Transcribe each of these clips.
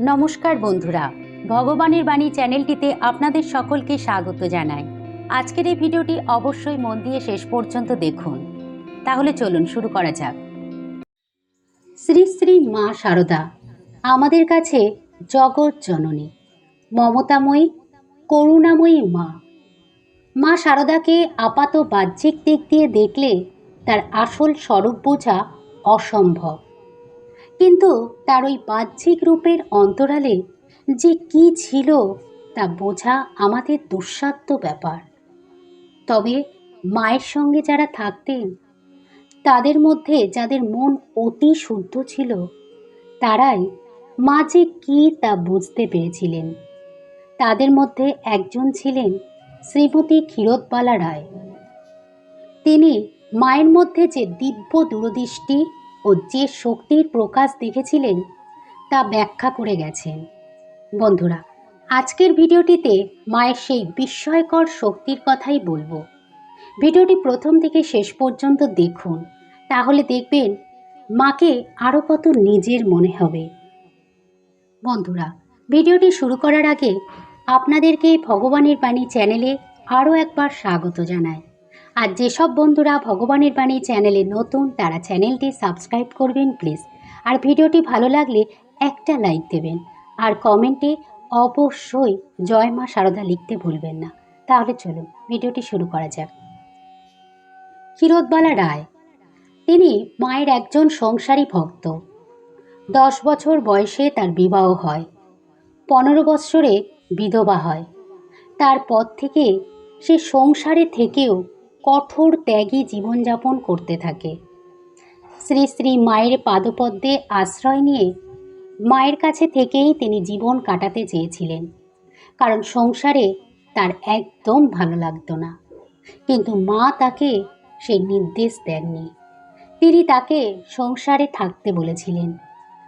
নমস্কার বন্ধুরা, ভগবানের বাণী চ্যানেলটিতে আপনাদের সকলকে স্বাগত জানাই। আজকের এই ভিডিওটি অবশ্যই মন দিয়ে শেষ পর্যন্ত দেখুন। তাহলে চলুন শুরু করা যাক। শ্রী শ্রী মা শারদা আমাদের কাছে জগৎ জননী, মমতাময়ী, করুণাময়ী মা। মা শারদাকে আপাত বাহ্যিক দিক দিয়ে দেখলে তার আসল স্বরূপ বোঝা অসম্ভব। কিন্তু তার ওই বাহ্যিক রূপের অন্তরালে যে কি ছিল তা বোঝা আমাদের দুঃসাধ্য ব্যাপার। তবে মায়ের সঙ্গে যারা থাকতেন, তাদের মধ্যে যাদের মন অতি শুদ্ধ ছিল, তারাই মা যে কী তা বুঝতে পেরেছিলেন। তাদের মধ্যে একজন ছিলেন শ্রীমতী ক্ষীরোদবালা রায়। তিনি মায়ের মধ্যে যে দিব্য দূরদৃষ্টি ও যে শক্তির প্রকাশ দেখেছিলেন, তা ব্যাখ্যা করে গেছেন। বন্ধুরা, আজকের ভিডিওটিতে মায়ের সেই বিস্ময়কর শক্তির কথাই বলব। ভিডিওটি প্রথম থেকে শেষ পর্যন্ত দেখুন, তাহলে দেখবেন মাকে আরও কত নিজের মনে হবে। বন্ধুরা, ভিডিওটি শুরু করার আগে আপনাদেরকে ভগবানের বাণী চ্যানেলে আরও একবার স্বাগত জানাই। আর যেসব বন্ধুরা ভগবানের বাণী চ্যানেলে নতুন, তারা চ্যানেলটি সাবস্ক্রাইব করবেন প্লিজ আর ভিডিওটি ভালো লাগলে একটা লাইক দেবেন। আর কমেন্টে অবশ্যই জয় মা সারদা লিখতে ভুলবেন না। তাহলে চলুন, ভিডিওটি শুরু করা যাক। ক্ষীরোদবালা রায়। তিনি মায়ের একজন সংসারী ভক্ত। দশ বছর বয়সে তার বিবাহ হয়। পনেরো বৎসরে বিধবা হয়। তারপর থেকে সে সংসারে থেকেও কঠোর ত্যাগী জীবনযাপন করতে থাকে। শ্রী শ্রী মায়ের পাদপদ্মে আশ্রয় নিয়ে মায়ের কাছে থেকেই তিনি জীবন কাটাতে চেয়েছিলেন। কারণ সংসারে তার একদম ভালো লাগতো না। কিন্তু মা তাকে সে নির্দেশ দেননি। তিনি তাকে সংসারে থাকতে বলেছিলেন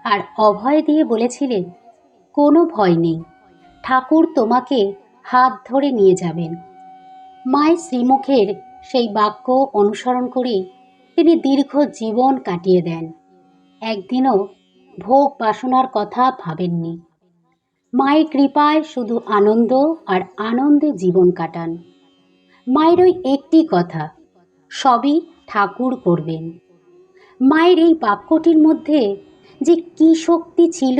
আর অভয় দিয়ে বলেছিলেন, কোনো ভয় নেই। ঠাকুর তোমাকে হাত ধরে নিয়ে যাবেন। মায়ের শ্রীমুখের সেই বাক্য অনুসরণ করেই তিনি দীর্ঘ জীবন কাটিয়ে দেন। একদিনও ভোগ বাসনার কথা ভাবেননি। মায়ের কৃপায় শুধু আনন্দ আর আনন্দে জীবন কাটান। মায়ের ওই একটি কথা, সবই ঠাকুর করবেন। মায়ের এই বাক্যটির মধ্যে যে কী শক্তি ছিল,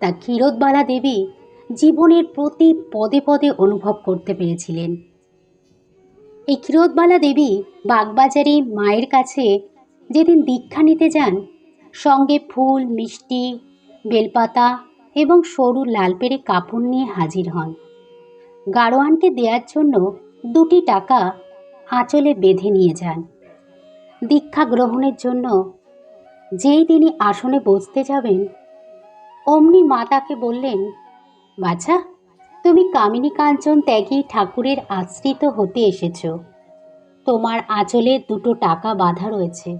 তা ক্ষীরোদবালা দেবী জীবনের প্রতি পদে পদে অনুভব করতে পেরেছিলেন। এই ক্ষীরোদবালা দেবী বাগবাজারে মায়ের কাছে যেদিন দীক্ষা নিতে যান, সঙ্গে ফুল, মিষ্টি, বেলপাতা এবং সরু লাল পেড়ে কাপড় নিয়ে হাজির হন। গাড়োয়ানকে দেওয়ার জন্য দুটি টাকা আঁচলে বেঁধে নিয়ে যান। দীক্ষা গ্রহণের জন্য যেই তিনি আসনে বসতে যাবেন, অমনি মা তাকে বললেন, বাছা তুমি কামিনী কাঞ্চন ত্যাগী ঠাকুরের আশ্রিত হতে এসেছ। তোমার আঁচলে দুটো টাকা বাধা রয়েছে।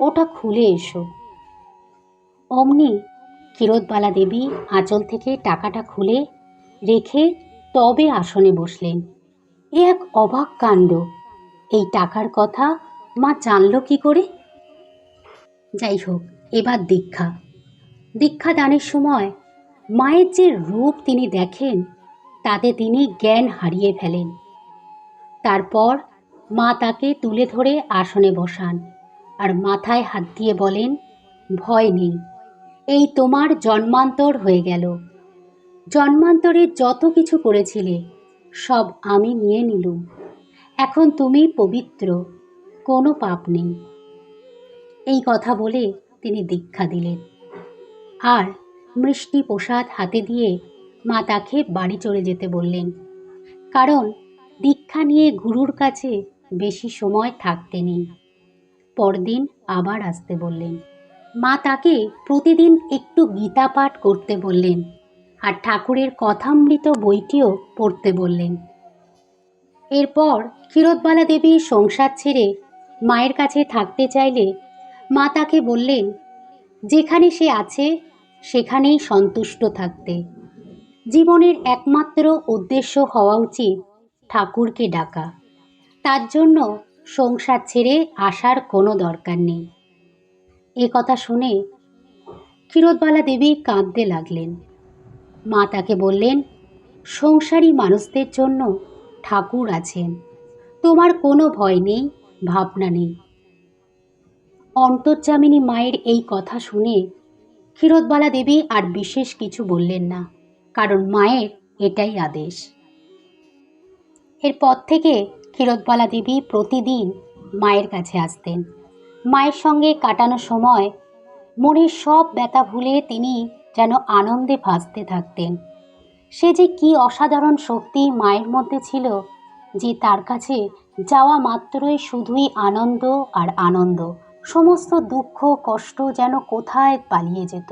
ওটা খুলে এসো। অমনি ক্ষীরোদবালা দেবী আঁচল থেকে টাকাটা খুলে রেখে তবে আসনে বসলেন। এ এক অবাক কাণ্ড। এই টাকার কথা মা জানল কি করে? যাই হোক, এবার দীক্ষা। দীক্ষা দানের সময় মায়ের যে রূপ তিনি দেখেন তাতে তিনি জ্ঞান হারিয়ে ফেলেন। তারপর মা তাকে তুলে ধরে আসনে বসান আর মাথায় হাত দিয়ে বলেন, ভয় নেই, এই তোমার জন্মান্তর হয়ে গেল। জন্মান্তরে যত কিছু করেছিলে, সব আমি নিয়ে নিলুম। এখন তুমি পবিত্র, কোনো পাপ নেই এই কথা বলে তিনি দীক্ষা দিলেন। আর মিষ্টি প্রসাদ হাতে দিয়ে মা তাকে বাড়ি চলে যেতে বললেন। কারণ দীক্ষা নিয়ে গুরুর কাছে বেশি সময় থাকতে নেই। পরদিন আবার আসতে বললেন। মা তাকে প্রতিদিন একটু গীতা পাঠ করতে বললেন আর ঠাকুরের কথামৃত বইটিও পড়তে বললেন। এরপর ক্ষীরোদবালা দেবী সংসার ছেড়ে মায়ের কাছে থাকতে চাইলে মা তাকে বললেন, যেখানে সে আছে, সেখানেই সন্তুষ্ট থাকতে। জীবনের একমাত্র উদ্দেশ্য হওয়া উচিত ঠাকুরকে ডাকা। তার জন্য সংসার ছেড়ে আসার কোনো দরকার নেই। এ কথা শুনে ক্ষীরোদবালা দেবী কাঁদতে লাগলেন। মা তাকে বললেন, সংসারী মানুষদের জন্য ঠাকুর আছেন। তোমার কোনো ভয় নেই, ভাবনা নেই। অন্তর্যামিনী মায়ের এই কথা শুনে ক্ষীরোদবালা দেবী আর বিশেষ কিছু বললেন না। কারণ মায়ের এটাই আদেশ। এরপর থেকে ক্ষীরোদবালা দেবী প্রতিদিন মায়ের কাছে আসতেন। মায়ের সঙ্গে কাটানো সময় মনের সব ব্যথা ভুলে তিনি যেন আনন্দে ভাসতে থাকতেন। সে যে কি অসাধারণ শক্তি মায়ের মধ্যে ছিল যে তার কাছে যাওয়া মাত্রই শুধুই আনন্দ আর আনন্দ, সমস্ত দুঃখ কষ্ট যেন কোথায় পালিয়ে যেত।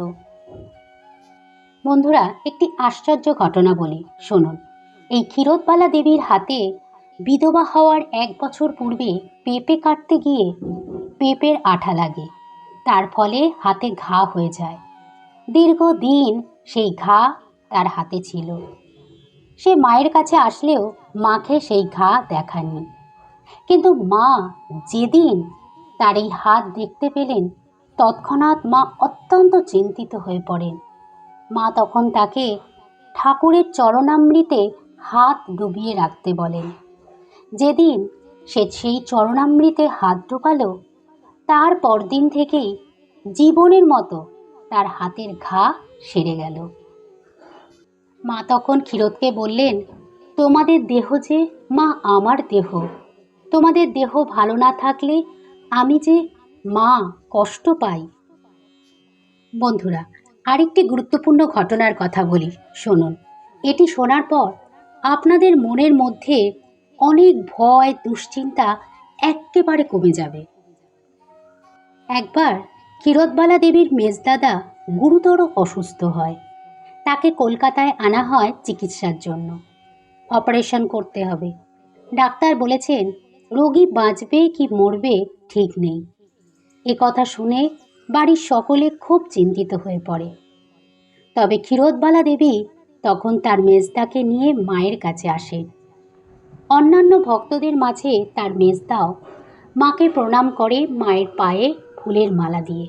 বন্ধুরা, একটি আশ্চর্য ঘটনা বলি, শুনুন। এই ক্ষীরোদবালা দেবীর হাতে বিধবা হওয়ার এক বছর পূর্বে পেঁপে কাটতে গিয়ে পেঁপের আঠা লাগে। তার ফলে হাতে ঘা হয়ে যায়। দীর্ঘদিন সেই ঘা তার হাতে ছিল। সে মায়ের কাছে আসলেও মাকে সেই ঘা দেখায়নি। কিন্তু মা যেদিন তার এই হাত দেখতে পেলেন, তৎক্ষণাৎ মা অত্যন্ত চিন্তিত হয়ে পড়েন। মা তখন তাকে ঠাকুরের চরণামৃতে হাত ডুবিয়ে রাখতে বলেন। যেদিন সে সেই চরণামৃতে হাত ঢোকালো তার পরদিন থেকেই জীবনের মতো তার হাতের ঘা সেরে গেল। মা তখন ক্ষীরোদকে বললেন, তোমাদের দেহ যে মা আমার দেহ, তোমাদের দেহ ভালো না থাকলে আমি যে মা কষ্ট পাই। বন্ধুরা আরেকটি গুরুত্বপূর্ণ ঘটনার কথা বলি, শুনুন। এটি শোনার পর আপনাদের মনের মধ্যে অনেক ভয়, দুশ্চিন্তা একেবারে কমে যাবে। একবার ক্ষীরোদবালা দেবীর মেজদাদা গুরুতর অসুস্থ হয়। তাকে কলকাতায় আনা হয় চিকিৎসার জন্য। অপারেশন করতে হবে। ডাক্তার বলেছেন, রোগী বাঁচবে কি মরবে ঠিক নেই। এ কথা শুনে বাড়ির সকলে খুব চিন্তিত হয়ে পড়ে। তবে ক্ষীরোদবালা দেবী তখন তার মেজদাকে নিয়ে মায়ের কাছে আসেন। অন্যান্য ভক্তদের মাঝে তার মেজদাও মাকে প্রণাম করে মায়ের পায়ে ফুলের মালা দিয়ে।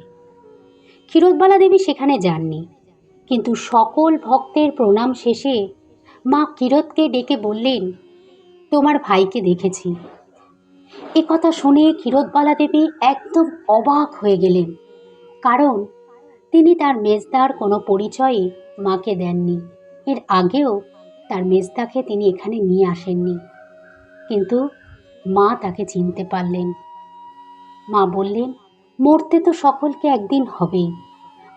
ক্ষীরোদবালা দেবী সেখানে যাননি, কিন্তু সকল ভক্তের প্রণাম শেষে মা ক্ষীরোদকে ডেকে বললেন, তোমার ভাইকে দেখেছি। এ কথা শুনে ক্ষীরোদবালা দেবী একদম অবাক হয়ে গেলেন। কারণ তিনি তার মেজদার কোনো পরিচয়ই মাকে দেননি। এর আগেও তার মেজদাকে তিনি এখানে নিয়ে আসেননি। কিন্তু মা তাকে চিনতে পারলেন। মা বললেন, মরতে তো সকলকে একদিন হবেই।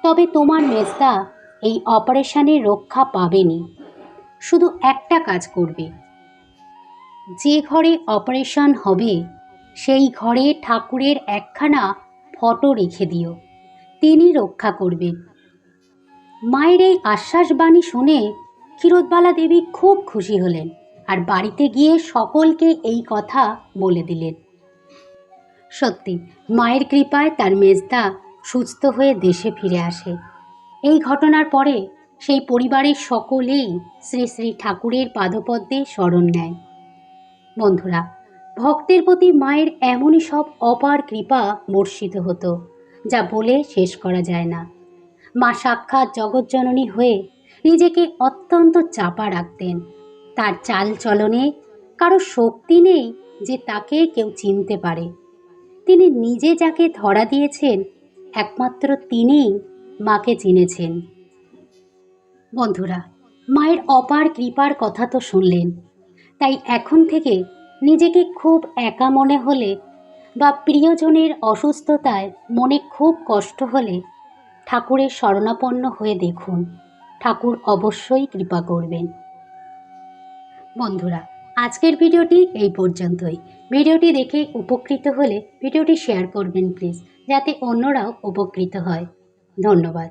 তবে তোমার মেজদা এই অপারেশনের রক্ষা পাবেনি। শুধু একটা কাজ করবে। যে ঘরে অপারেশন হবে, সেই ঘরে ঠাকুরের একখানা ফটো রেখে দিও। তিনি রক্ষা করবেন মায়ের এই আশ্বাসবাণী শুনে ক্ষীরোদবালা দেবী খুব খুশি হলেন আর বাড়িতে গিয়ে সকলকে এই কথা বলে দিলেন। সত্যি, মায়ের কৃপায় তার মেজদা সুস্থ হয়ে দেশে ফিরে আসে। এই ঘটনার পরে সেই পরিবারের সকলেই শ্রী শ্রী ঠাকুরের পাদপদ্মে স্মরণ নেয়। বন্ধুরা, ভক্তের প্রতি মায়ের এমনই সব অপার কৃপা বর্ষিত হতো। যা বলে শেষ করা যায় না। মা সাক্ষাৎ জগজ্জননী হয়ে নিজেকে অত্যন্ত চাপা রাখতেন। তার চাল চলনে কারও শক্তি নেই যে তাকে কেউ চিনতে পারে। তিনি নিজে যাকে ধরা দিয়েছেন, একমাত্র তিনিই মাকে চিনেছেন। বন্ধুরা, মায়ের অপার কৃপার কথা তো শুনলেন। তাই এখন থেকে নিজেকে খুব একা মনে হলে বা প্রিয়জনের অসুস্থতায় মনে খুব কষ্ট হলে ঠাকুরের শরণাপন্ন হয়ে দেখুন। ঠাকুর অবশ্যই কৃপা করবেন। বন্ধুরা, আজকের ভিডিওটি এই পর্যন্তই। ভিডিওটি দেখে উপকৃত হলে ভিডিওটি শেয়ার করবেন প্লিজ, যাতে অন্যরাও উপকৃত হয়। ধন্যবাদ।